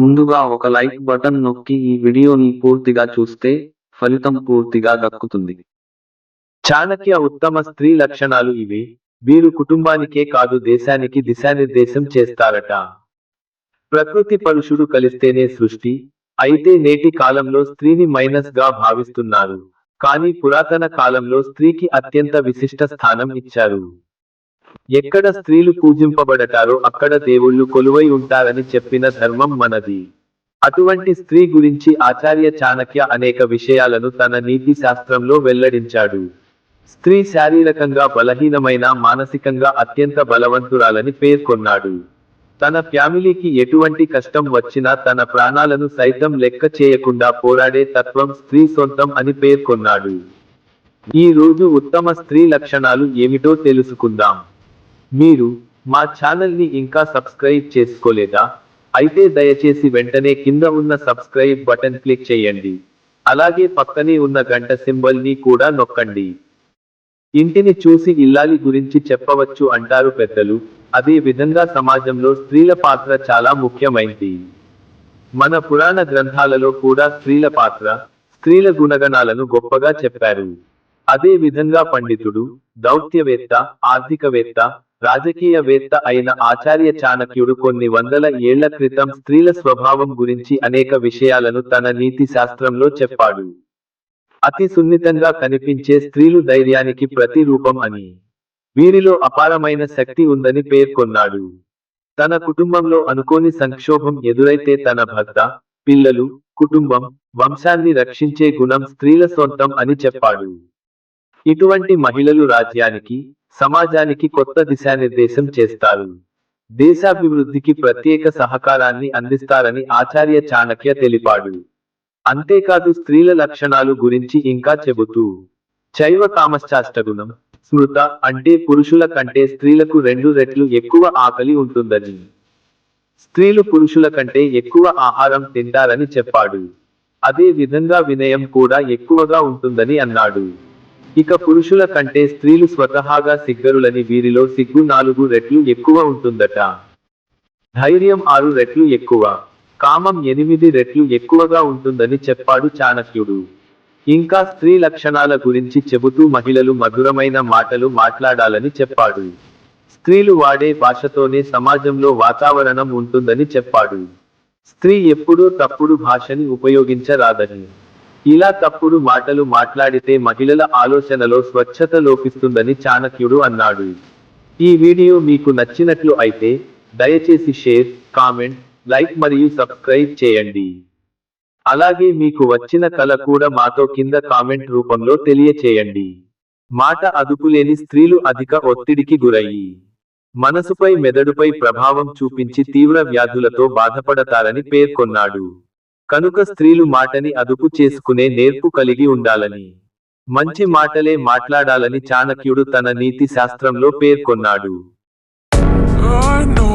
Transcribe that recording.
ముందుగా ఒక like button నొక్కి ఈ వీడియోని పూర్తిగా చూస్తే ఫలితం పూర్తిగా దక్కుతుంది. చాణక్య ఉత్తమ స్త్రీ లక్షణాలు ఇవి. వీరు కుటుంబానికే కాదు దేశానికి దిశానిర్దేశం చేస్తారట. ప్రకృతి పరుషుడు కలిస్తేనే సృష్టి. అయితే నేటి కాలంలో స్త్రీని మైనస్గా భావిస్తున్నారు. కానీ పురాతన కాలంలో స్త్రీకి అత్యంత విశిష్ట స్థానం ఇచ్చారు. ఎక్కడ స్త్రీలు పూజింపబడతారో అక్కడ దేవుళ్ళు కొలువై ఉంటారని చెప్పిన ధర్మం మనది. అటువంటి స్త్రీ గురించి ఆచార్య చాణక్య అనేక విషయాలను తన నీతి శాస్త్రంలో వెల్లడించాడు. స్త్రీ శారీరకంగా బలహీనమైన మానసికంగా అత్యంత బలవంతురాలని పేర్కొన్నాడు. తన ఫ్యామిలీకి ఎటువంటి కష్టం వచ్చినా తన ప్రాణాలను సైతం లెక్క చేయకుండా పోరాడే తత్వం స్త్రీ సొంతం అని పేర్కొన్నాడు. ఈ రోజు ఉత్తమ స్త్రీ లక్షణాలు ఏమిటో తెలుసుకుందాం. మీరు మా ఛానల్ని ఇంకా సబ్స్క్రైబ్ చేసుకోలేదా? అయితే దయచేసి వెంటనే కింద ఉన్న సబ్స్క్రైబ్ బటన్ క్లిక్ చేయండి. అలాగే పక్కనే ఉన్న గంట సింబల్ని కూడా నొక్కండి. ఇంటిని చూసి ఇల్లాలి గురించి చెప్పవచ్చు అంటారు పెద్దలు. అదే విధంగా సమాజంలో స్త్రీల పాత్ర చాలా ముఖ్యమైంది. మన పురాణ గ్రంథాలలో కూడా స్త్రీల పాత్ర స్త్రీల గుణగణాలను గొప్పగా చెప్పారు. అదే విధంగా పండితుడు దౌత్యవేత్త ఆర్థికవేత్త రాజకీయవేత్త అయిన ఆచార్య చాణక్యుడు కొన్ని వందల ఏళ్ళ క్రితం స్త్రీల స్వభావం గురించి అనేక విషయాలను తన నీతి శాస్త్రంలో చెప్పాడు. అతి సున్నితంగా కనిపించే స్త్రీలు ధైర్యానికి ప్రతిరూపం అని. వీరిలో అపారమైన శక్తి ఉందని పేర్కొన్నాడు. తన కుటుంబంలో అనుకోని సంక్షోభం ఎదురైతే తన భర్త పిల్లలు కుటుంబం వంశాన్ని రక్షించే గుణం స్త్రీల సొంతం అని చెప్పాడు. ఇటువంటి మహిళలు రాజ్యానికి సమాజానికి కొత్త దిశానిర్దేశం చేస్తారు. దేశాభివృద్ధికి ప్రత్యేక సహకారాన్ని అందిస్తారని ఆచార్య చాణక్య తెలిపాడు. అంతేకాదు స్త్రీల లక్షణాలు గురించి ఇంకా చెబుతూ చైవ కామశ్చాష్టగుణం స్మృత అంటే పురుషుల కంటే స్త్రీలకు రెండు రెట్లు ఎక్కువ ఆకలి ఉంటుందని. స్త్రీలు పురుషుల కంటే ఎక్కువ ఆహారం తింటారని చెప్పాడు. అదే విధంగా వినయం కూడా ఎక్కువగా ఉంటుందని అన్నాడు. ఇక పురుషుల కంటే స్త్రీలు స్వతహాగా సిగ్గరులని వీరిలో సిగ్గు నాలుగు రెట్లు ఎక్కువ ఉంటుందట. ధైర్యం ఆరు రెట్లు ఎక్కువ. కామం ఎనిమిది రెట్లు ఎక్కువగా ఉంటుందని చెప్పాడు చాణక్యుడు. ఇంకా స్త్రీ లక్షణాల గురించి చెబుతూ మహిళలు మధురమైన మాటలు మాట్లాడాలని చెప్పాడు. స్త్రీలు వాడే భాషతోనే సమాజంలో వాతావరణం ఉంటుందని చెప్పాడు. స్త్రీ ఎప్పుడూ తప్పుడు భాషని ఉపయోగించరాదని. ఇలా తప్పుడు మాటలు మాట్లాడితే మహిళల ఆలోచనలో స్వచ్ఛత లోపిస్తుందని చాణక్యుడు అన్నాడు. ఈ వీడియో మీకు నచ్చినట్లు అయితే దయచేసి షేర్ కామెంట్ లైక్ మరియు సబ్స్క్రైబ్ చేయండి. అలాగే మీకు వచ్చిన కళ కూడా మాతో కింద కామెంట్ రూపంలో తెలియచేయండి. మాట అదుపులేని స్త్రీలు అధిక ఒత్తిడికి గురయ్యి. మనసుపై మెదడుపై ప్రభావం చూపించి తీవ్ర వ్యాధులతో బాధపడతారని పేర్కొన్నాడు. కనుక స్త్రీలు మాటని అదుపు చేసుకునే నేర్పు కలిగి ఉండాలని. మంచి మాటలే మాట్లాడాలని చాణక్యుడు తన నీతి శాస్త్రంలో పేర్కొన్నాడు. Oh, I know